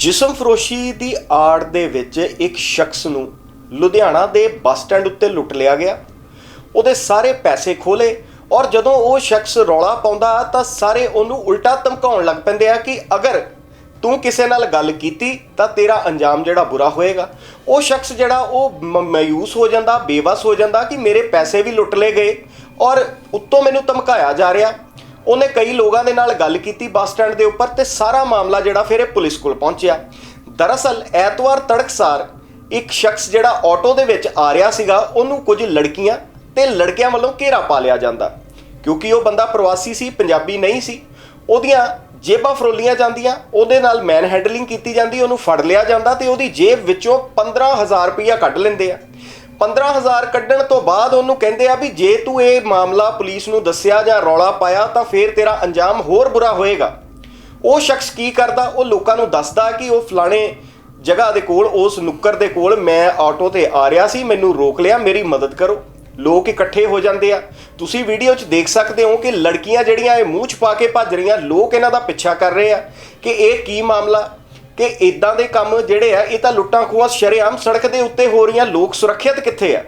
ਜਿਸਮ ਫਰੋਸ਼ੀ ਦੀ ਆੜ ਦੇ ਵਿੱਚ ਇੱਕ ਸ਼ਖਸ ਨੂੰ ਲੁਧਿਆਣਾ ਦੇ ਬੱਸ ਸਟੈਂਡ ਉੱਤੇ ਲੁੱਟ ਲਿਆ ਗਿਆ। ਉਹਦੇ ਸਾਰੇ ਪੈਸੇ ਖੋਲੇ ਔਰ ਜਦੋਂ ਉਹ ਸ਼ਖਸ ਰੌਲਾ ਪਾਉਂਦਾ ਤਾਂ ਸਾਰੇ ਉਹਨੂੰ ਉਲਟਾ ਧਮਕਾਉਣ ਲੱਗ ਪੈਂਦੇ ਆ ਕਿ ਅਗਰ ਤੂੰ ਕਿਸੇ ਨਾਲ ਗੱਲ ਕੀਤੀ ਤਾਂ ਤੇਰਾ ਅੰਜਾਮ ਜਿਹੜਾ ਬੁਰਾ ਹੋਏਗਾ। ਉਹ ਸ਼ਖਸ ਜਿਹੜਾ ਉਹ ਮ- ਮਾਯੂਸ ਹੋ ਜਾਂਦਾ, ਬੇਵਸ ਹੋ ਜਾਂਦਾ ਕਿ ਮੇਰੇ ਪੈਸੇ ਵੀ ਲੁੱਟ ਲਏ ਗਏ ਔਰ ਉੱਤੋਂ ਮੈਨੂੰ ਧਮਕਾਇਆ ਜਾ ਰਿਹਾ। ਉਹਨੇ ਕਈ ਲੋਕਾਂ ਦੇ ਨਾਲ ਗੱਲ ਕੀਤੀ ਬੱਸ ਸਟੈਂਡ ਦੇ ਉੱਪਰ ਤੇ ਸਾਰਾ ਮਾਮਲਾ ਜਿਹੜਾ ਫਿਰ ਇਹ ਪੁਲਿਸ ਕੋਲ ਪਹੁੰਚਿਆ। ਦਰਅਸਲ ਐਤਵਾਰ ਤੜਕਸਾਰ ਇੱਕ ਸ਼ਖਸ ਜਿਹੜਾ ਆਟੋ ਦੇ ਵਿੱਚ ਆ ਰਿਹਾ ਸੀਗਾ, ਉਹਨੂੰ ਕੁਝ ਲੜਕੀਆਂ ਤੇ ਲੜਕਿਆਂ ਵੱਲੋਂ ਘੇਰਾ ਪਾ ਲਿਆ ਜਾਂਦਾ। ਕਿਉਂਕਿ ਉਹ ਬੰਦਾ ਪ੍ਰਵਾਸੀ ਸੀ, ਪੰਜਾਬੀ ਨਹੀਂ ਸੀ, ਉਹਦੀਆਂ ਜੇਬਾਂ ਫਰੋਲੀਆਂ ਜਾਂਦੀਆਂ, ਉਹਦੇ ਨਾਲ ਮੈਨ ਹੈਂਡਲਿੰਗ ਕੀਤੀ ਜਾਂਦੀ, ਉਹਨੂੰ ਫੜ ਲਿਆ ਜਾਂਦਾ ਤੇ ਉਹਦੀ ਜੇਬ ਵਿੱਚੋਂ 15000 ਰੁਪਈਆ ਕੱਢ ਲੈਂਦੇ ਆ। 15000 ਕੱਢਣ ਤੋਂ ਬਾਅਦ ਉਹਨੂੰ ਕਹਿੰਦੇ ਆ ਵੀ ਜੇ ਤੂੰ ਇਹ ਮਾਮਲਾ ਪੁਲਿਸ ਨੂੰ ਦੱਸਿਆ ਜਾਂ ਰੌਲਾ ਪਾਇਆ ਤਾਂ ਫੇਰ ਤੇਰਾ ਅੰਜਾਮ ਹੋਰ ਬੁਰਾ ਹੋਏਗਾ। ਉਹ ਸ਼ਖਸ ਕੀ ਕਰਦਾ? ਉਹ ਲੋਕਾਂ ਨੂੰ ਦੱਸਦਾ ਕਿ ਉਹ ਫਲਾਣੇ ਜਗ੍ਹਾ ਦੇ ਕੋਲ, ਉਸ ਨੁੱਕਰ ਦੇ ਕੋਲ ਮੈਂ ਆਟੋ ਤੇ ਆ ਰਿਹਾ ਸੀ, ਮੈਨੂੰ ਰੋਕ ਲਿਆ, ਮੇਰੀ ਮਦਦ ਕਰੋ। ਲੋਕ ਇਕੱਠੇ ਹੋ ਜਾਂਦੇ ਆ। ਤੁਸੀਂ ਵੀਡੀਓ 'ਚ ਦੇਖ ਸਕਦੇ ਹੋ ਕਿ ਲੜਕੀਆਂ ਜਿਹੜੀਆਂ ਇਹ ਮੂੰਹ 'ਚ ਪਾ ਕੇ ਭੱਜ ਰਹੀਆਂ, ਲੋਕ ਇਹਨਾਂ ਦਾ ਪਿੱਛਾ ਕਰ ਰਹੇ ਆ ਕਿ ਇਹ ਕੀ ਮਾਮਲਾ? ਕਿ ਇਦਾਂ ਦੇ ਕੰਮ ਜਿਹੜੇ ਆ, ਇਹ ਤਾਂ ਲੁੱਟਾਂ ਖੋਹਾਂ ਸ਼ਰੇਆਮ ਸੜਕ ਦੇ ਉੱਤੇ ਹੋ ਰਹੀਆਂ, ਲੋਕ ਸੁਰੱਖਿਅਤ ਕਿੱਥੇ ਆ?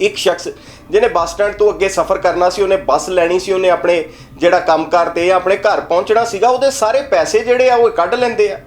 ਇੱਕ ਸ਼ਖਸ ਜਿਹਨੇ ਬੱਸ ਸਟੈਂਡ ਤੋਂ ਅੱਗੇ ਸਫ਼ਰ ਕਰਨਾ ਸੀ, ਉਹਨੇ ਬੱਸ ਲੈਣੀ ਸੀ, ਉਹਨੇ ਆਪਣੇ ਜਿਹੜਾ ਕੰਮਕਾਰ ਤੇ ਆਪਣੇ ਘਰ ਪਹੁੰਚਣਾ ਸੀਗਾ, ਉਹਦੇ ਸਾਰੇ ਪੈਸੇ ਜਿਹੜੇ ਆ, ਉਹ ਕੱਢ ਲੈਂਦੇ ਆ।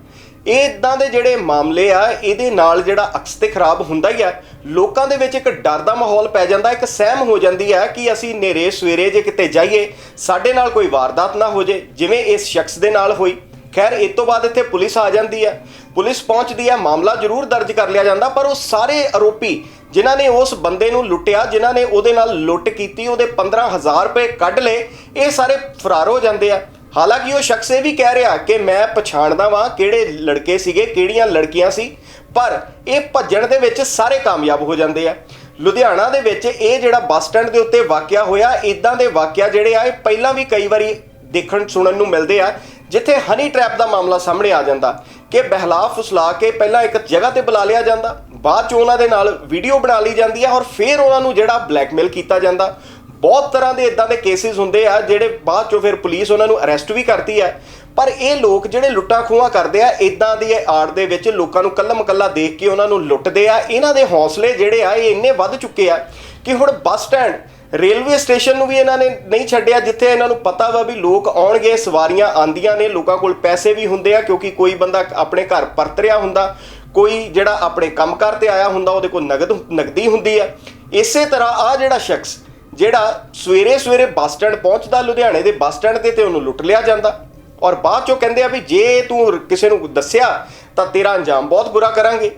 ਇਹ ਇਦਾਂ ਦੇ ਜਿਹੜੇ ਮਾਮਲੇ ਆ, ਇਹਦੇ ਨਾਲ ਜਿਹੜਾ ਅਕਸ ਤੇ ਖਰਾਬ ਹੁੰਦਾ ਹੀ ਆ, ਲੋਕਾਂ ਦੇ ਵਿੱਚ ਇੱਕ ਡਰ ਦਾ ਮਾਹੌਲ ਪੈ ਜਾਂਦਾ, ਇੱਕ ਸਹਿਮ ਹੋ ਜਾਂਦੀ ਹੈ ਕਿ ਅਸੀਂ ਨੇਰੇ ਸਵੇਰੇ ਜੇ ਕਿਤੇ ਜਾਈਏ, ਸਾਡੇ ਨਾਲ ਕੋਈ ਵਾਰਦਾਤ ਨਾ ਹੋ ਜੇ ਜਿਵੇਂ ਇਸ ਸ਼ਖਸ ਦੇ ਨਾਲ ਹੋਈ। ਖੈਰ, ਇਸ ਤੋਂ ਬਾਅਦ ਇੱਥੇ ਪੁਲਿਸ ਆ ਜਾਂਦੀ ਹੈ। ਪੁਲਿਸ ਪਹੁੰਚਦੀ ਹੈ, ਮਾਮਲਾ ਜ਼ਰੂਰ ਦਰਜ ਕਰ ਲਿਆ ਜਾਂਦਾ, ਪਰ ਉਹ ਸਾਰੇ ਆਰੋਪੀ ਜਿਨ੍ਹਾਂ ਨੇ ਉਸ ਬੰਦੇ ਨੂੰ ਲੁੱਟਿਆ, ਜਿਨ੍ਹਾਂ ਨੇ ਉਹਦੇ ਨਾਲ ਲੁੱਟ ਕੀਤੀ, ਉਹਦੇ 15000 ਰੁਪਏ ਕੱਢ ਲਏ, ਇਹ ਸਾਰੇ ਫਰਾਰ ਹੋ ਜਾਂਦੇ ਆ। ਹਾਲਾਂਕਿ ਉਹ ਸ਼ਖਸ ਇਹ ਵੀ ਕਹਿ ਰਿਹਾ ਕਿ ਮੈਂ ਪਛਾਣਦਾ ਵਾਂ ਕਿਹੜੇ ਲੜਕੇ ਸੀਗੇ, ਕਿਹੜੀਆਂ ਲੜਕੀਆਂ ਸੀ, ਪਰ ਇਹ ਭੱਜਣ ਦੇ ਵਿੱਚ ਸਾਰੇ ਕਾਮਯਾਬ ਹੋ ਜਾਂਦੇ ਆ। ਲੁਧਿਆਣਾ ਦੇ ਵਿੱਚ ਇਹ ਜਿਹੜਾ ਬੱਸ ਸਟੈਂਡ ਦੇ ਉੱਤੇ ਵਾਕਿਆ ਹੋਇਆ ਇਦਾਂ ਦੇ ਵਾਕਿਆ ਜਿਹੜੇ ਆ, ਇਹ ਪਹਿਲਾਂ ਵੀ ਕਈ ਵਾਰੀ ਦੇਖਣ ਸੁਣਨ ਨੂੰ ਮਿਲਦੇ ਆ। ਜਿੱਥੇ ਹਨੀ ਟ੍ਰੈਪ ਦਾ ਮਾਮਲਾ ਸਾਹਮਣੇ ਆ ਜਾਂਦਾ, ਕਿ ਬਹਿਲਾ ਫੁਸਲਾ ਕੇ ਪਹਿਲਾਂ ਇੱਕ ਜਗ੍ਹਾ ਤੇ ਬੁਲਾ ਲਿਆ ਜਾਂਦਾ, ਬਾਅਦ ਚ ਉਹਨਾਂ ਦੇ ਨਾਲ ਵੀਡੀਓ ਬਣਾ ਲਈ ਜਾਂਦੀ ਹੈ ਔਰ ਫਿਰ ਉਹਨਾਂ ਨੂੰ ਜਿਹੜਾ ਬਲੈਕਮੇਲ ਕੀਤਾ ਜਾਂਦਾ। ਬਹੁਤ ਤਰ੍ਹਾਂ ਦੇ ਇਦਾਂ ਦੇ ਕੇਸਿਸ ਹੁੰਦੇ ਆ, ਜਿਹੜੇ ਬਾਅਦ ਚੋਂ ਫਿਰ ਪੁਲਿਸ ਉਹਨਾਂ ਨੂੰ ਅਰੈਸਟ ਵੀ ਕਰਦੀ ਹੈ। ਪਰ ਇਹ ਲੋਕ ਜਿਹੜੇ ਲੁੱਟਾਂ ਖੋਹਾਂ ਕਰਦੇ ਆ ਇਦਾਂ ਦੀ ਆੜ ਦੇ ਵਿੱਚ ਲੋਕਾਂ ਨੂੰ ਕੱਲਮ ਕੱਲਾ ਦੇਖ ਕੇ ਉਹਨਾਂ ਨੂੰ ਲੁੱਟਦੇ ਆ। ਇਹਨਾਂ ਦੇ ਹੌਸਲੇ ਜਿਹੜੇ ਆ, ਇਹ ਇੰਨੇ ਵੱਧ ਚੁੱਕੇ ਆ ਕਿ ਹੁਣ ਬੱਸ ਸਟੈਂਡ ਰੇਲਵੇ ਸਟੇਸ਼ਨ ਨੂੰ ਵੀ ਇਹਨਾਂ ਨੇ ਨਹੀਂ ਛੱਡਿਆ, ਜਿੱਥੇ ਇਹਨਾਂ ਨੂੰ ਪਤਾ ਵਾ ਵੀ ਲੋਕ ਆਉਣਗੇ, ਸਵਾਰੀਆਂ ਆਂਦੀਆਂ ਨੇ, ਲੋਕਾਂ ਕੋਲ ਪੈਸੇ ਵੀ ਹੁੰਦੇ ਆ, ਕਿਉਂਕਿ ਕੋਈ ਬੰਦਾ ਆਪਣੇ ਘਰ ਪਰਤ ਰਿਹਾ ਹੁੰਦਾ, ਕੋਈ ਜਿਹੜਾ ਆਪਣੇ ਕੰਮਕਾਰ ਤੇ ਆਇਆ ਹੁੰਦਾ, ਉਹਦੇ ਕੋਲ ਨਗਦ ਨਗਦੀ ਹੁੰਦੀ ਆ। ਇਸੇ ਤਰ੍ਹਾਂ ਆ ਜਿਹੜਾ ਸ਼ਖਸ, ਜਿਹੜਾ ਸਵੇਰੇ ਸਵੇਰੇ ਬੱਸ ਸਟੈਂਡ ਪਹੁੰਚਦਾ, ਲੁਧਿਆਣੇ ਦੇ ਬੱਸ ਸਟੈਂਡ ਤੇ ਤੇ ਉਹਨੂੰ ਲੁੱਟ ਲਿਆ ਜਾਂਦਾ। ਔਰ ਬਾਅਦ ਚੋਂ ਕਹਿੰਦੇ ਆ ਵੀ ਜੇ ਤੂੰ ਕਿਸੇ ਨੂੰ ਦੱਸਿਆ, ਤਾਂ ਤੇਰਾ ਅੰਜਾਮ ਬਹੁਤ ਬੁਰਾ ਕਰਾਂਗੇ।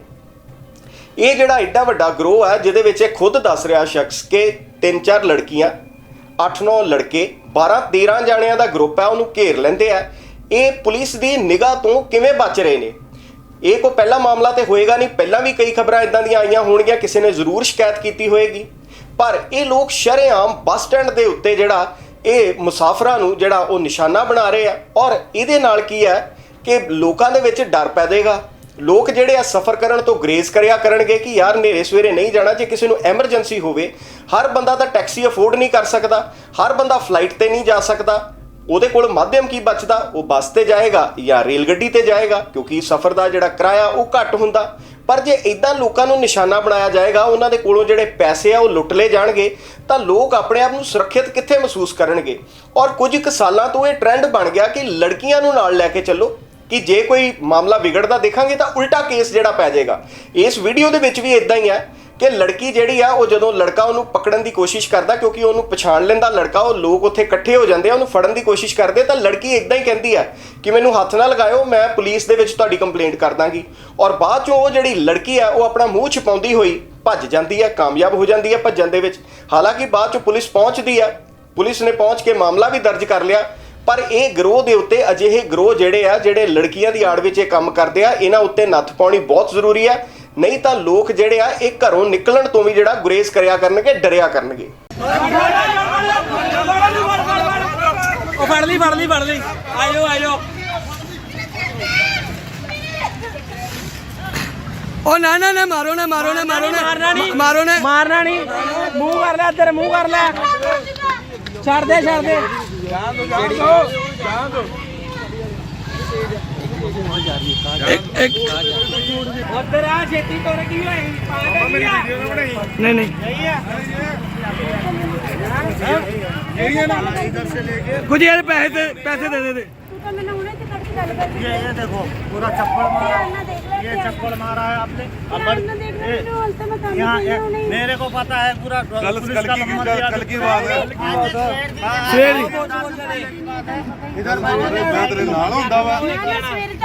ਇਹ ਜਿਹੜਾ ਐਡਾ ਵੱਡਾ ਗਰੋਹ ਹੈ ਜਿਹਦੇ ਵਿੱਚ ਇਹ ਖੁਦ ਦੱਸ ਰਿਹਾ ਸ਼ਖਸ ਕਿ ਤਿੰਨ ਚਾਰ ਲੜਕੀਆਂ 8-9 ਲੜਕੇ 12-13 ਜਾਣਿਆਂ ਦਾ ਗਰੁੱਪ ਹੈ ਉਹਨੂੰ ਘੇਰ ਲੈਂਦੇ ਆ। ਇਹ ਪੁਲਿਸ ਦੀ ਨਿਗਾਹ ਤੋਂ ਕਿਵੇਂ ਬਚ ਰਹੇ ਨੇ? ਇਹ ਕੋ ਪਹਿਲਾ ਮਾਮਲਾ ਤੇ ਹੋਏਗਾ ਨਹੀਂ, ਪਹਿਲਾਂ ਵੀ ਕਈ ਖਬਰਾਂ ਇਦਾਂ ਦੀਆਂ ਆਈਆਂ ਹੋਣਗੀਆਂ, ਕਿਸੇ ਨੇ ਜ਼ਰੂਰ ਸ਼ਿਕਾਇਤ ਕੀਤੀ ਹੋਏਗੀ। ਪਰ ਇਹ ਲੋਕ ਸ਼ਰੇਆਮ ਬੱਸ ਸਟੈਂਡ ਦੇ ਉੱਤੇ ਜਿਹੜਾ ਇਹ ਮੁਸਾਫਰਾਂ ਨੂੰ ਜਿਹੜਾ ਉਹ ਨਿਸ਼ਾਨਾ ਬਣਾ ਰਹੇ ਆ, ਔਰ ਇਹਦੇ ਨਾਲ ਕੀ ਹੈ ਕਿ ਲੋਕਾਂ ਦੇ ਵਿੱਚ ਡਰ ਪੈਦੇਗਾ। ਲੋਕ ਜਿਹੜੇ ਆ ਸਫ਼ਰ ਕਰਨ ਤੋਂ ਗਰੇਜ਼ ਕਰਿਆ ਕਰਨਗੇ ਕਿ ਯਾਰ ਨੇਰੇ ਸਵੇਰੇ ਨਹੀਂ ਜਾਣਾ, ਜੇ ਕਿਸੇ ਨੂੰ ਐਮਰਜੈਂਸੀ ਹੋਵੇ, ਹਰ ਬੰਦਾ ਤਾਂ ਟੈਕਸੀ ਅਫੋਰਡ ਨਹੀਂ ਕਰ ਸਕਦਾ, ਹਰ ਬੰਦਾ ਫਲਾਈਟ ਤੇ ਨਹੀਂ ਜਾ ਸਕਦਾ, ਉਹਦੇ ਕੋਲ ਮਾਧਿਅਮ ਕੀ ਬਚਦਾ? ਉਹ ਬੱਸ ਤੇ ਜਾਏਗਾ ਜਾਂ ਰੇਲ ਗੱਡੀ ਤੇ ਜਾਏਗਾ, ਕਿਉਂਕਿ ਸਫ਼ਰ ਦਾ ਜਿਹੜਾ ਕਿਰਾਇਆ ਉਹ ਘੱਟ ਹੁੰਦਾ। ਪਰ ਜੇ ਇਦਾਂ ਲੋਕਾਂ ਨੂੰ ਨਿਸ਼ਾਨਾ ਬਣਾਇਆ ਜਾਏਗਾ, ਉਹਨਾਂ ਦੇ ਕੋਲੋਂ ਜਿਹੜੇ ਪੈਸੇ ਆ ਉਹ ਲੁੱਟ ਲਏ ਜਾਣਗੇ, ਤਾਂ ਲੋਕ ਆਪਣੇ ਆਪ ਨੂੰ ਸੁਰੱਖਿਅਤ ਕਿੱਥੇ ਮਹਿਸੂਸ ਕਰਨਗੇ? ਔਰ ਕੁਝ ਕੁ ਸਾਲਾਂ ਤੋਂ ਇਹ ਟ੍ਰੈਂਡ ਬਣ ਗਿਆ ਕਿ ਲੜਕੀਆਂ ਨੂੰ ਨਾਲ ਲੈ ਕੇ ਚੱਲੋ। ਕਿ ਜੇ ਕੋਈ ਮਾਮਲਾ ਵਿਗੜਦਾ ਦੇਖਾਂਗੇ ਤਾਂ ਉਲਟਾ ਕੇਸ ਜਿਹੜਾ ਪੈ ਜਾਏਗਾ। ਇਸ ਵੀਡੀਓ ਦੇ ਵਿੱਚ ਵੀ ਇਦਾਂ ਹੀ ਹੈ ਕਿ ਲੜਕੀ ਜਿਹੜੀ ਆ, ਉਹ ਜਦੋਂ ਲੜਕਾ ਉਹਨੂੰ ਪਕੜਨ ਦੀ ਕੋਸ਼ਿਸ਼ ਕਰਦਾ, ਕਿਉਂਕਿ ਉਹਨੂੰ ਪਛਾਣ ਲੈਂਦਾ ਲੜਕਾ, ਉਹ ਲੋਕ ਉੱਥੇ ਇਕੱਠੇ ਹੋ ਜਾਂਦੇ ਆ, ਉਹਨੂੰ ਫੜਨ ਦੀ ਕੋਸ਼ਿਸ਼ ਕਰਦੇ, ਤਾਂ ਲੜਕੀ ਇਦਾਂ ਹੀ ਕਹਿੰਦੀ ਆ ਕਿ ਮੈਨੂੰ ਹੱਥ ਨਾ ਲਗਾਇਓ, ਮੈਂ ਪੁਲਿਸ ਦੇ ਵਿੱਚ ਤੁਹਾਡੀ ਕੰਪਲੇਂਟ ਕਰ ਦਾਂਗੀ। ਔਰ ਬਾਅਦ ਚੋਂ ਉਹ ਜਿਹੜੀ ਲੜਕੀ ਆ, ਉਹ ਆਪਣਾ ਮੂੰਹ ਛਪਾਉਂਦੀ ਹੋਈ ਭੱਜ ਜਾਂਦੀ ਹੈ ਕਾਮਯਾਬ ਹੋ ਜਾਂਦੀ ਹੈ ਭੱਜਣ ਦੇ ਵਿੱਚ। ਹਾਲਾਂਕਿ ਬਾਅਦ ਚੋਂ ਪੁਲਿਸ ਪਹੁੰਚਦੀ ਆ। ਪੁਲਿਸ ਨੇ ਪਹੁੰਚ ਕੇ ਮਾਮਲਾ ਵੀ ਦਰਜ ਕਰ ਲਿਆ। ਪਰ ਇਹ ਗਰੋਹ ਦੇ ਉੱਤੇ ਅਜਿਹੇ ਗਰੋਹ ਜਿਹੜੇ ਆ ਜਿਹੜੇ ਲੜਕੀਆਂ ਦੀ ਆੜ ਵਿੱਚ ਇਹ ਕੰਮ ਕਰਦੇ ਆ ਇਹਨਾਂ ਉੱਤੇ ਨੱਥ ਪਾਉਣੀ ਬਹੁਤ ਜ਼ਰੂਰੀ ਆ। ਨਹੀਂ ਤਾਂ ਲੋਕ ਜਿਹੜੇ ਆ ਇਹ ਘਰੋਂ ਨਿਕਲਣ ਤੋਂ ਵੀ ਜਿਹੜਾ ਗੁਰੇਜ਼ ਕਰਿਆ ਕਰਨਗੇ ਡਰਿਆ ਕਰਨਗੇ। ਉਹ ਫੜ ਲਈ ਫੜ ਲਈ ਫੜ ਲਈ। ਆਇਓ ਆਇਓ। ਉਹ ਨਾ ਨਾ ਨਾ ਮਾਰੋ ਨਾ ਮਾਰੋ ਨਾ ਮਾਰੋ ਨਾ। ਮਾਰਨਾ ਨਹੀਂ। ਮਾਰੋ ਨਾ। ਮਾਰਨਾ ਨਹੀਂ। ਮੂੰਹ ਕਰ ਲੈ ਇੱਧਰ ਮੂੰਹ ਕਰ ਲੈ। ਛੱਡ ਦੇ ਛੱਡ ਦੇ। ਜਾਨ ਦੋ ਜਾਨ ਦੋ ਜਾਨ ਦੋ। ਇੱਕ ਉੱਧਰ ਆ ਛੇਤੀ ਤੁਰ ਪਾਗਲ ਆ। ਨਹੀਂ ਨਹੀਂ। ਨਹੀਂ ਆ। ਜਿਹੜੀਆਂ ਨਾ। ਗੁਜੇਰ ਪੈਸੇ ਤੇ ਪੈਸੇ ਦੇ ਦੇ ਦੇ। ਤੂੰ ये ये देखो पूरा चप्पल मारा। ये चप्पल मारा है आपने। यहाँ मेरे को पता है पूरा इधर बात है?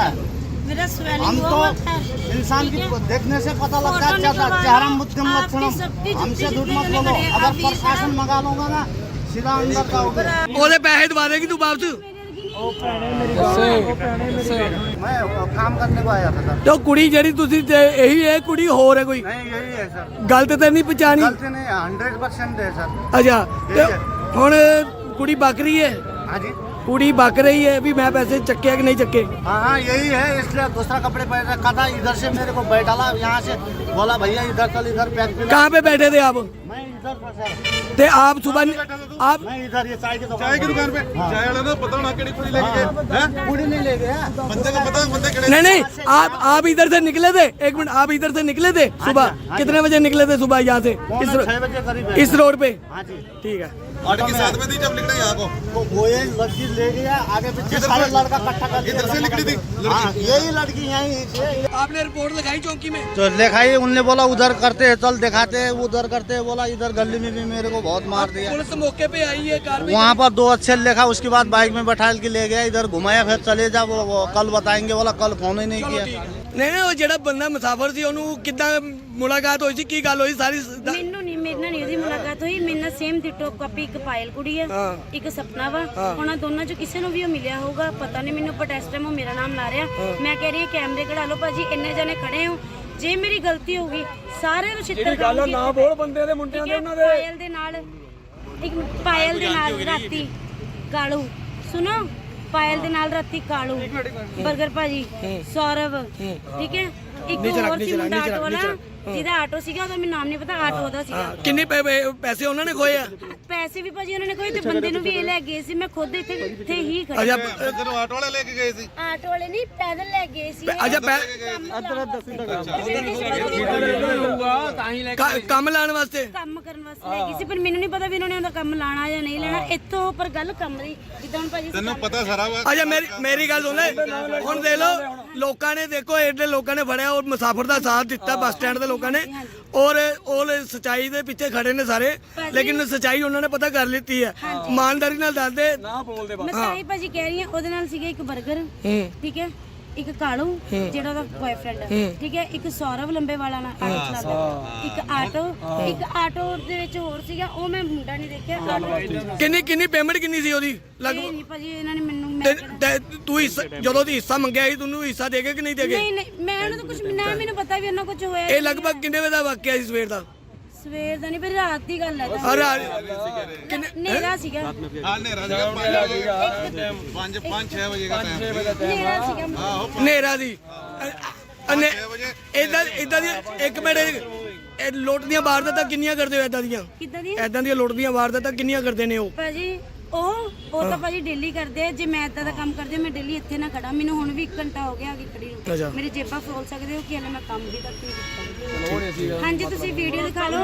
है मेरा स्वेलिंग हम हुआ तो हुआ था इंसान की ठीक है? देखने से पता लगता है फोटो चेहरा निकलवाया, चेहरा मुद्दम आपकी लक्षणम सबकी हमसे जुत्ती झूठ मत जितनी बोलो बड़ी है, अगर आप ये प्रशासन मंगा लूंगा ना सीधा अंदर जाओगे ਉਹਦੇ ਪੈਸੇ ਦਵਾ ਦੇਗੀ ਤੂੰ ਵਾਪਸ मैं काम करने को आया था सर ਤੇ ਉਹ ਕੁੜੀ ਜਿਹੜੀ ਤੁਸੀਂ ਤੇ ਇਹੀ ਹੈ ਕੁੜੀ ਹੋਰ ਹੈ ਕੋਈ नहीं यही है सर ਗਲਤ ਤਾਂ ਨਹੀਂ ਪਛਾਣੀ गलती नहीं हंड्रेड परसेंट है सर ਅੱਛਾ ਤੇ ਹੁਣ ਕੁੜੀ ਬੱਕ ਰਹੀ ਹੈ हाँ पूरी भाग रही है अभी मैं पैसे चक्के है कि नहीं चक्के? हाँ हाँ यही है इसलिए दूसरा कपड़े पहन रखा था इधर से मेरे को बैठा ला यहाँ से बोला भैया इधर चल इधर पैक कहाँ पे बैठे थे आप? ते आप सुबह तो आप मैं इधर ये चाय की दुकान चाय की दुकान पे? हाँ। चाय वाला ना पता ना केड़ी पूरी लेके गए पूरी नहीं ले गए। बंदे का पता बंदे खड़े नहीं नहीं आप आप इधर से निकले थे एक मिनट आप इधर से निकले थे हाँ सुबह? हाँ कितने बजे निकले थे सुबह यहाँ से? इस रोड पे? ठीक है। ऑटो के साथ में थी जब लिखने यहाँ को। तो गोयल लड़की ले गया आगे पीछे सारे लड़का इकट्ठा कर इधर से निकली थी। हाँ, यही लड़की यही आपने रिपोर्ट लगाई चौकी में? तो लिखाई उनने बोला उधर करते है चल दिखाते है उधर करते है। बोला इधर गली में भी मेरे को बहुत मार दिया। पुलिस तो मौके पे आई है कार वहाँ पर दो अच्छे लिखा उसके बाद बाइक में बैठा के ले गया इधर घुमाया फिर चले जा वो कल बताएँगे बोला कल फ़ोन ही नहीं किया। नहीं नहीं वो जेड़ा बंदा मुसाफर थी ओनू कितना मुलाकात हुई थी की गल हुई सारी ਨਾਲ ਸੇਮ ਡਿਟੋ ਕਾਪੀ ਇੱਕ ਪਾਇਲ ਕੁੜੀ ਆ ਹਾਂ। ਇੱਕ ਸਪਨਾ ਵਾ। ਉਹਨਾਂ ਦੋਨਾਂ ਚੋਂ ਕਿਸੇ ਨੂੰ ਵੀ ਉਹ ਮਿਲਿਆ ਹੋਊਗਾ ਪਤਾ ਨਹੀਂ ਮੈਨੂੰ ਪਰ ਇਸ ਟਾਈਮ ਉਹ ਮੇਰਾ ਨਾਮ ਲਾ ਰਿਹਾ। ਮੈਂ ਕਹਿ ਰਹੀ ਹਾਂ ਕੈਮਰੇ ਕਢਾ ਲਓ ਭਾਜੀ ਇੰਨੇ ਜਣੇ ਖੜੇ ਹੋ। ਜੇ ਮੇਰੀ ਗਲਤੀ ਹੋਊਗੀ ਸਾਰੇ ਨੂੰ ਛਿੱਤਰ ਗੱਲ ਨਾ ਬੋਲ ਬੰਦੇ ਦੇ ਮੁੰਡਿਆਂ ਦੇ ਉਹਨਾਂ ਦੇ। ਪਾਇਲ ਦੇ ਨਾਲ ਇੱਕ ਪਾਇਲ ਦੇ ਨਾਲ ਰਾਤੀ ਕਾਲੂ। ਸੁਣੋ ਪਾਇਲ ਦੇ ਨਾਲ ਰਾਤੀ ਕਾਲੂ। 버ਗਰ ਭਾਜੀ ਸੌਰਵ। ਠੀਕ ਹੈ? ਇੱਕ ਹੋਰ ਸੀ ਮੁੰਡਾ ਆਟੋ ਵਾਲਾ ਜਿਹਦਾ ਆਟੋ ਸੀਗਾ ਉਹਦਾ ਮੈਨੂੰ ਨਾਮ ਨਹੀਂ ਪਤਾ ਆਟੋ ਉਹਦਾ ਸੀਗਾ। ਕਿੰਨੇ ਪੈ- ਪੈਸੇ ਉਹਨਾਂ ਨੇ ਖੋਏ ਆ? ਪੈਸੇ ਵੀ ਭਾਜੀ ਉਹਨਾਂ ਨੇ ਕੋਈ ਤੇ ਬੰਦੇ ਨੂੰ ਵੀ ਇਹ ਲੈ ਗਏ ਸੀ ਮੈਂ ਖੁਦ ਇੱਥੇ ਇੱਥੇ ਹੀ ਖੜੀ ਅਜਾ ਤੈਨੂੰ ਆਟੋ ਵਾਲੇ ਲੈ ਕੇ ਗਏ ਸੀ? ਆਟੋ ਵਾਲੇ ਨਹੀਂ ਪੈਦਲ ਲੈ ਗਏ ਸੀ। ਅਜਾ ਅਦਰ ਦੱਸੀ ਕੰਮ ਲਾਣ ਵਾਸਤੇ। ਕੰਮ ਕਰਨ ਵਾਸਤੇ ਲੈ ਗਈ ਸੀ ਪਰ ਮੈਨੂੰ ਨਹੀਂ ਪਤਾ ਵੀ ਉਹਨਾਂ ਨੇ ਉਹਦਾ ਕੰਮ ਲਾਣਾ ਜਾਂ ਨਹੀਂ ਲੈਣਾ ਇੱਥੋਂ ਪਰ ਗੱਲ ਕੰਮ ਜਿੱਦਾਂ ਭਾਜੀ ਤੈਨੂੰ ਪਤਾ ਸਾਰਾ ਵਾ ਅਜਾ ਮੇਰੀ ਮੇਰੀ ਗੱਲ ਸੁਣ ਲੈ। ਹੁਣ ਦੇ ਲਓ ਲੋਕਾਂ ਨੇ ਦੇਖੋ ਐਡੇ ਲੋਕਾਂ ਨੇ ਫੜਿਆ ਔਰ ਮੁਸਾਫਰ ਦਾ ਸਾਥ ਦਿੱਤਾ ਬੱਸ ਸਟੈਂਡ ਦੇ ਲੋਕਾਂ ਨੇ। ਔਰ ਉਹ ਸਚਾਈ ਦੇ ਪਿੱਛੇ ਖੜੇ ਨੇ ਸਾਰੇ। ਲੇਕਿਨ ਸਚਾਈ ਉਹਨਾਂ ਨੇ ਪਤਾ ਕਰ ਲਿੱਤੀ ਹੈ। ਇਮਾਨਦਾਰੀ ਨਾਲ ਦੱਸਦੇ ਮੈਂ ਤਾਂ ਹੀ ਭਾਜੀ ਕਹਿ ਰਹੀ ਹਾਂ ਉਹਦੇ ਨਾਲ ਸੀਗਾ ਇੱਕ 버ਗਰ ਠੀਕ ਹੈ? ਇੱਕ ਕਾਲੂ ਜਿਹੜਾ ਉਹਦਾ ਬॉयਫ੍ਰੈਂਡ ਠੀਕ ਹੈ? ਇੱਕ ਸੌਰਵ ਲੰਬੇ ਵਾਲਾ ਨਾਲ ਆਟੋ ਚਲਾਉਂਦਾ। ਇੱਕ ਆਟੋ ਇੱਕ ਆਟੋ ਦੇ ਵਿੱਚ ਹੋਰ ਸੀਗਾ ਉਹ ਮੈਂ ਮੁੰਡਾ ਨਹੀਂ ਦੇਖਿਆ। ਆਟੋ ਕਿੰਨੀ ਕਿੰਨੀ ਪੇਮੈਂਟ ਕਿੰਨੀ ਸੀ ਉਹਦੀ? ਲਗਭਗ ਨਹੀਂ ਭਾਜੀ ਇਹਨਾਂ ਨੇ ਮੈਨੂੰ ਮੈਂ ਤੇ- ਤੇ ਤੂੰ ਹਿੱਸਾ ਜਦੋਂ ਦੀ ਹਿੱਸਾ ਮੰਗਿਆ ਸੀ ਤੈਨੂੰ ਹਿੱਸਾ ਦੇਗੇ ਕਿ ਨਹੀਂ ਦੇਗੇ ਨਹੀਂ ਨਹੀਂ ਮੈਂ ਉਹਨੂੰ ਤਾਂ ਕੁਝ ਨਾ ਮੈਨੂੰ ਪਤਾ ਵੀ ਉਹਨਾਂ ਕੁਝ ਹੋਇਆ ਇਹ ਲਗਭਗ ਕਿੰਨੇ ਵਜੇ ਦਾ ਵਾਕਿਆ ਸੀ ਸਵੇਰ ਦਾ? ਸਵੇਰ ਦਾ ਨਹੀਂ ਪਰ ਰਾਤ ਦੀ ਗੱਲ ਹੈ ਤਾਂ। ਅਰੇ ਹਨੇਰਾ ਸੀਗਾ। ਹਾਂ ਹਨੇਰਾ ਸੀਗਾ। 5 5 6 ਵਜੇ ਦਾ ਟਾਈਮ ਹਨੇਰਾ ਸੀਗਾ। ਨੇਰਾ ਦੀ ਵਜੇ। ਇਦਾਂ ਇਦਾਂ ਦੀ ਇੱਕ ਮਿੰਟ। ਇਹ ਲੁੱਟ ਦੀਆਂ ਵਾਰਦਾਤਾਂ ਕਿੰਨੀਆਂ ਕਰਦੇ ਹੋ ਇਦਾਂ ਦੀਆਂ? ਕਿੱਦਾਂ ਦੀ ਐਦਾਂ ਦੀਆਂ ਲੁੱਟ ਦੀਆਂ ਵਾਰਦਾਤਾਂ ਕਿੰਨੀਆਂ ਕਰਦੇ ਨੇ ਉਹ? ਭਾਜੀ ਉਹ ਉਹ ਤਾਂ ਭਾਜੀ ਡੇਲੀ ਕਰਦੇ ਆ ਜੇ ਮੈਂ ਇਦਾਂ ਦਾ ਕੰਮ ਕਰਦੀ ਹਾਂ, ਮੈਂ ਡੇਲੀ ਇੱਥੇ ਨਾ ਖੜਾ। ਮੈਨੂੰ ਹੁਣ ਵੀ 1 ਘੰਟਾ ਹੋ ਗਿਆ ਆ ਕੇ ਖੜੀ ਅੱਛਾ। ਨੂੰ ਮੇਰੇ ਜੇਬਾਂ ਫੋਲ ਸਕਦੇ ਹੋ ਕਿ ਹਲੇ ਮੈਂ ਕੰਮ ਵੀ ਤੱਕ ਨਹੀਂ ਕੀਤਾ? ਹਾਂਜੀ ਤੁਸੀਂ ਵੀਡੀਓ ਦਿਖਾ ਲਓ।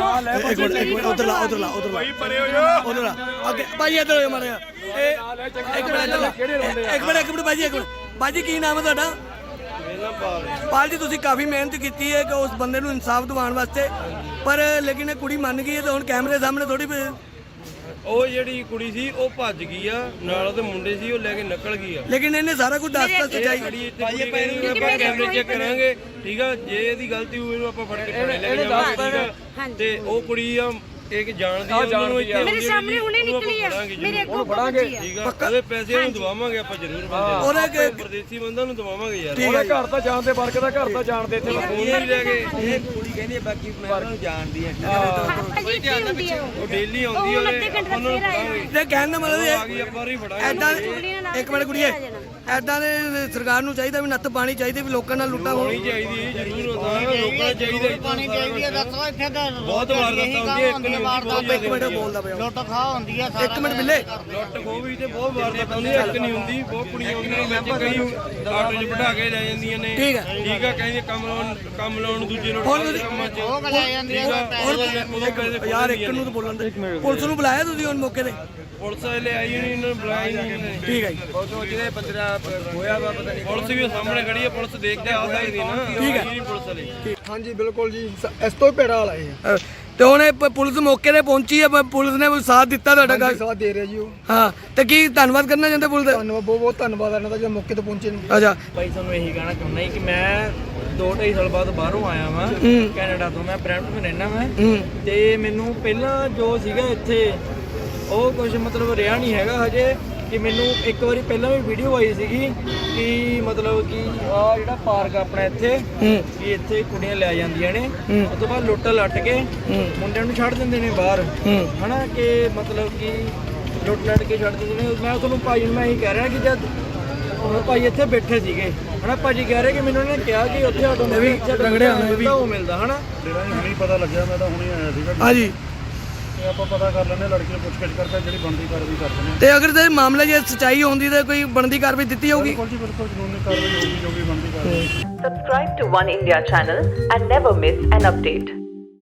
ਇੱਕ ਮਿੰਟ ਇੱਕ ਮਿੰਟ ਉਧਰ ਲਾ ਉਧਰ ਲਾ ਉਧਰ ਲਾ। ਪਰੇ ਹੋ ਜਾ ਉਧਰ ਲਾ। ਅੱਗੇ ਭਾਜੀ ਇੱਧਰ ਹੋ ਜਾ ਮਾਰਿਆ ਇਹ ਇੱਕ ਮਿੰਟ ਇੱਧਰ ਲਾ। ਇੱਕ ਮਿੰਟ ਇੱਕ ਮਿੰਟ ਭਾਜੀ ਇੱਕ ਮਿੰਟ। ਭਾਜੀ ਕੀ ਨਾਮ ਹੈ ਤੁਹਾਡਾ? ਪਾਲ ਜੀ ਤੁਸੀਂ ਕਾਫੀ ਮਿਹਨਤ ਕੀਤੀ ਹੈ ਕਿ ਉਸ ਬੰਦੇ ਨੂੰ ਇਨਸਾਫ ਦਿਵਾਉਣ ਵਾਸਤੇ। ਪਰ ਲੇਕਿਨ ਇਹ ਕੁੜੀ ਮੰਨ ਗਈ ਹੈ ਤੇ ਹੁਣ ਕੈਮਰੇ ਸਾਹਮਣੇ ਥੋੜੀ ਉਹ ਜਿਹੜੀ ਕੁੜੀ ਸੀ ਉਹ ਭੱਜ ਗਈ ਆ। ਨਾਲ ਉਹਦੇ ਮੁੰਡੇ ਸੀ ਉਹ ਲੈ ਕੇ ਨਿਕਲ ਗਈ ਆ। ਲੇਕਿਨ ਇਹਨੇ ਸਾਰਾ ਕੁਝ ਦੱਸਤਾ ਸੱਚਾਈ। ਖੜੀ ਇੱਥੇ ਕੁੜੀ ਕਹਿੰਦੀ ਆਪਾਂ ਕੈਮਰੇ ਚੈੱਕ ਕਰਾਂਗੇ। ਠੀਕ ਆ ਜੇ ਇਹਦੀ ਗਲਤੀ ਹੋਈ ਇਹਨੂੰ ਆਪਾਂ ਫੜ ਕੇ ਥਾਣੇ ਲੈ ਕੇ ਜਾਵਾਂਗੇ ਠੀਕ ਆ। ਤੇ ਉਹ ਕੁੜੀ ਆ ਇੱਕ ਜਾਣਦੀ ਆ ਉਹਨਾਂ ਨੂੰ ਇੱਥੇ ਮੇਰੇ ਸਾਹਮਣੇ ਹੁਣੇ ਨਿਕਲੀ ਆ। ਮੇਰੇ ਅੱਗੋਂ ਫੜਾਂਗੇ। ਠੀਕ ਆ। ਉਹਦੇ ਪੈਸੇ ਨੂੰ ਦਵਾਵਾਂਗੇ ਆਪਾਂ ਜ਼ਰੂਰ ਬੰਦੇ ਨੂੰ। ਉਹਨੇ ਕਿ- ਆਪਾਂ ਪਰਦੇਸੀ ਬੰਦਾ ਨੂੰ ਦਵਾਵਾਂਗੇ ਯਾਰ। ਠੀਕ ਹੈ ਜੀ। ਘਰ ਤਾਂ ਜਾਣਦੇ ਵਰਕ ਦਾ ਘਰ ਤਾਂ ਜਾਣਦੇ ਇੱਥੇ ਫੋਨ ਨਹੀਂ ਲੈ ਕੇ ਅਜੀ ਕੀ ਹੁੰਦੀ ਆ ਉਹ। ਉਹ ਡੇਲੀ ਆਉਂਦੀ ਉਹ ਆ ਅੱਧੇ ਘੰਟੇ ਦਾ ਫੇਰ ਆਏ ਤੇ ਕਹਿਣ ਦਾ ਮਤਲਬ ਆ ਇਹ ਗਈ ਆਪਾਂ ਹੀ ਫੜਾਂਗੇ। ਐਦਾਂ ਇੱਕ ਮਿੰਟ ਕੁੜੀਏ। ਐਦਾਂ ਦੇ ਸਰਕਾਰ ਨੂੰ ਚਾਹੀਦਾ ਵੀ ਨੱਤ ਪਾਣੀ ਚਾਹੀਦੀ ਵੀ ਲੋਕਾਂ ਨਾਲ ਲੁੱਟਾ ਹੋਣੀ। ਚਾਹੀਦੀ ਜ਼ਰੂਰ ਹੁੰਦਾ ਲੋਕਾਂ ਚਾਹੀਦਾ ਪਾਣੀ ਚਾਹੀਦੀ ਹੈ ਦੱਸੋ ਇੱਥੇ ਤਾਂ ਬਹੁਤ ਵਾਰ ਹੁੰਦੀ ਹੈ ਇੱਕ ਨਹੀਂ ਹੁੰਦੀ ਇੱਕ ਮਿੰਟ ਬੋਲਦਾ ਪਿਆ। ਲੁੱਟ ਖਾ ਹੁੰਦੀ ਹੈ ਇੱਕ ਮਿੰਟ ਬਿੱਲੇ। ਲੁੱਟ ਖੋਹ ਵੀ ਤੇ ਬਹੁਤ ਵਾਰ ਦੱਸਦਾ ਹੁੰਦੀ ਹੈ ਇੱਕ ਨਹੀਂ ਹੁੰਦੀ ਬਹੁਤ ਕੁੜੀਆਂ ਹੁੰਦੀਆਂ ਵਿੱਚ ਕਈ ਆਟੋ 'ਚ ਬਿਠਾ ਕੇ ਲੈ ਜਾਂਦੀਆਂ ਨੇ। ਠੀਕ ਹੈ। ਠੀਕ ਆ ਕਹਿੰਦੇ ਕੰਮ ਲਾਉਣ ਕੰਮ ਲਾਉਣ ਦੂਜੇ ਨੂੰ ਕੰਮਾਂ 'ਚ। ਉਹ ਲੈ ਯਾਰ ਇੱਕ ਨੂੰ ਤਾਂ ਬੋਲਣ ਦੇ। ਪੁਲਿਸ ਨੂੰ ਬੁਲਾਇਆ ਤੁਸੀਂ ਹੁਣ ਮੌਕੇ ਤੇ? ਪੁਲਿਸ ਵਾਲੇ ਆਈ ਨਹੀਂ ਇਹਨਾਂ ਨੂੰ ਬੁਲਾਇਆ ਹੀ ਨਹੀਂ ਠੀਕ ਹੈ ਜੀ। ਬੰਦੇ ਦਾ ਹੋਇਆ ਵਾ ਪਤਾ ਨਹੀਂ ਪੁਲਿਸ ਵੀ ਸਾਹਮਣੇ ਖੜੀ ਹੈ ਪੁਲਿਸ ਦੇਖ ਕੇ ਆ ਸਕਦੀ ਨਾ। ਠੀਕ ਹੈ। ਪੁਲਿਸ ਵਾਲੇ। ਹਾਂਜੀ ਬਿਲਕੁਲ ਜੀ। ਇਸ ਤੋਂ ਹੀ ਭੇੜਾ ਵਾਲਾ ਇਹ। ਤੇ ਪ- ਪੁਲਿਸ ਮੌਕੇ ਤੇ ਪਹੁੰਚੀ ਹੈ ਪੁਲਿਸ ਨੇ ਸਾਥ ਦਿੱਤਾ ਤੁਹਾਡਾ ਗੱਲ? ਸਾਥ ਦੇ ਰਿਹਾ ਜੀ ਉਹ। ਹਾਂ ਤੇ ਕੀ ਧੰਨਵਾਦ ਕਰਨਾ ਚਾਹੁੰਦੇ ਪੁਲਿਸ ਦਾ? ਧੰਨਵਾਦ ਬਹੁਤ ਬਹੁਤ ਧੰਨਵਾਦ ਇਹਨਾਂ ਦਾ ਜਿਹੜਾ ਮੌਕੇ ਤੇ ਪਹੁੰਚੇ ਨੇ। ਅੱਛਾ। ਭਾਈ ਤੁਹਾਨੂੰ ਇਹੀ ਕਹਿਣਾ ਚਾਹੁੰਦਾ ਸੀ ਕਿ ਮੈਂ 2.5 ਸਾਲ ਬਾਅਦ ਬਾਹਰੋਂ ਆਇਆ ਵਾਂ ਹੂੰ। ਕੈਨੇਡਾ ਤੋਂ। ਮੈਂ ਬ੍ਰੈਂਪਟਨ ਰਹਿਣਾ ਮੈਂ ਹੂੰ। ਤੇ ਮੈਨੂੰ ਪਹਿਲਾਂ ਜੋ ਸੀਗਾ ਇੱਥੇ ਉਹ ਕੁਝ ਮਤਲਬ ਰਿਹਾ ਨਹੀਂ ਹੈਗਾ ਹਜੇ ਕਿ ਮੈਨੂੰ ਇੱਕ ਵਾਰੀ ਪਹਿਲਾਂ ਵੀ ਵੀਡੀਓ ਆਈ ਸੀਗੀ ਕਿ ਮਤਲਬ ਕਿ ਆ ਜਿਹੜਾ ਪਾਰਕ ਆਪਣਾ ਇੱਥੇ ਕਿ ਇੱਥੇ ਕੁੜੀਆਂ ਲੈ ਜਾਂਦੀਆਂ ਨੇ। ਉਸ ਤੋਂ ਬਾਅਦ ਲੁੱਟ ਲੱਟ ਕੇ ਮੁੰਡਿਆਂ ਨੂੰ ਛੱਡ ਦਿੰਦੇ ਨੇ ਬਾਹਰ। ਹਨਾ ਕਿ ਮਤਲਬ ਕਿ ਲੁੱਟ ਲੱਟ ਕੇ ਛੱਡ ਦਿੰਦੇ ਨੇ। ਮੈਂ ਤੁਹਾਨੂੰ ਭਾਈ ਨੂੰ ਮੈਂ ਇਹੀ ਕਹਿ ਰਿਹਾ ਕਿ ਜਦ ਉਹ ਭਾਈ ਇੱਥੇ ਬੈਠੇ ਸੀਗੇ ਹਨਾ ਭਾਜੀ ਕਹਿ ਰਹੇ ਕਿ ਮੈਨੂੰ ਉਹਨੇ ਕਿਹਾ ਕਿ ਉੱਥੇ ਇਹ ਵੀ। ਉਹ ਮਿਲਦਾ ਹਨਾ? ਜਿਹੜਾ ਨਹੀਂ ਪਤਾ ਲੱਗਿਆ ਮੈਂ ਤਾਂ ਹੁਣੇ ਆਇਆ ਸੀਗਾ। ਹਾਂਜੀ। ਤੇ ਆਪਾਂ ਪਤਾ ਕਰ ਲੈਣੇ ਲੜਕੀ ਨੂੰ ਪੁੱਛਗਿੱਛ ਕਰਕੇ ਜਿਹੜੀ ਬਣਦੀ ਕਾਰਵਾਈ ਕਰ ਦਿੰਦੇ ਤੇ ਅਗਰ ਤੇ ਮਾਮਲੇ ਜੇ ਸਚਾਈ ਹੁੰਦੀ ਤਾਂ ਕੋਈ ਬਣਦੀ ਕਾਰਵਾਈ ਦਿੱਤੀ ਜਾਊਗੀ ਬਿਲਕੁਲ ਜੀ ਬਿਲਕੁਲ ਕਾਨੂੰਨੀ ਕਾਰਵਾਈ ਹੋਊਗੀ ਜੋ ਵੀ ਬਣਦੀ ਕਾਰਵਾਈ। Subscribe to One India channel and never miss an update.